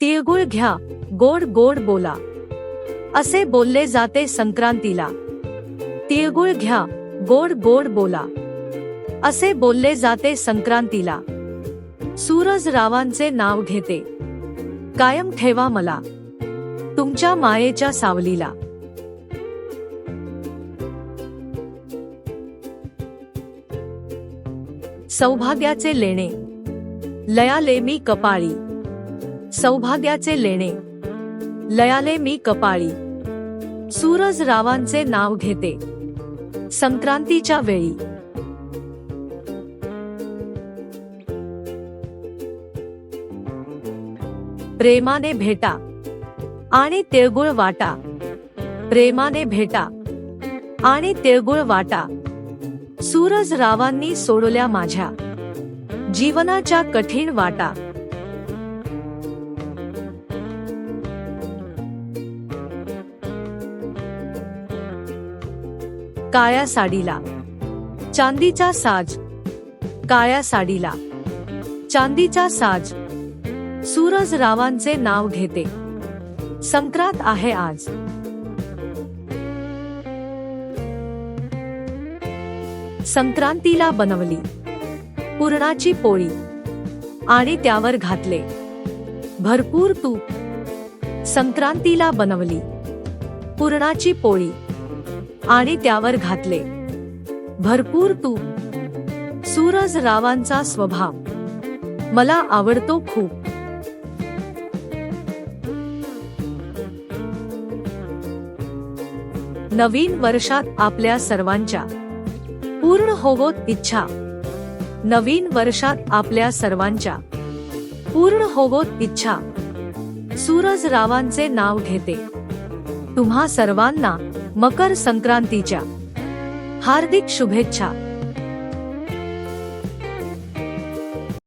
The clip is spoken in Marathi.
तिळगुळ घ्या. गोड गोड बोला. असे बोलले जाते संक्रांतीला. तिळगुळ घ्या. गोड गोड बोला. असे बोलले जाते संक्रांतीला. सूरज रावांचे नाव घेते. कायम ठेवा मला. तुमच्या मायेच्या सावलीला. सौभाग्याचे लेणे. लयाले मी कपाळी. सौभाग्याचे लेणे. लयाले मी कपाळी. सूरज रावांचे नाव घेते. संक्रांतीच्या वेळी. प्रेमाने भेटा. आणि तिळगुळ वाटा. प्रेमाने भेटा. आणि तिळगुळ वाटा. सूरज रावांनी सोडल्या माझ्या. जीवनाच्या कठीण वाटा. काळ्या साडीला. चांदीचा साज. काळ्या साडीला. चांदीचा साज. सूरज रावांचे नाव घेते. संक्रांत आहे आज. संक्रांतीला बनवली. पुरणाची पोळी. आणि त्यावर घातले. भरपूर तूप. संक्रांतीला बनवली. पुरणाची पोळी. आणि त्यावर घातले. भरपूर तूप सूरज रावांचा स्वभाव. मला आवडतो खूप. नवीन वर्षात आपल्या सर्वांच्या. पूर्ण होवोत इच्छा. नवीन वर्षात आपल्या सर्वांच्या. पूर्ण होवोत इच्छा. सूरज रावांचे नाव घेते. तुम्हा सर्वांना मकर संक्रांतीच्या हार्दिक शुभेच्छा.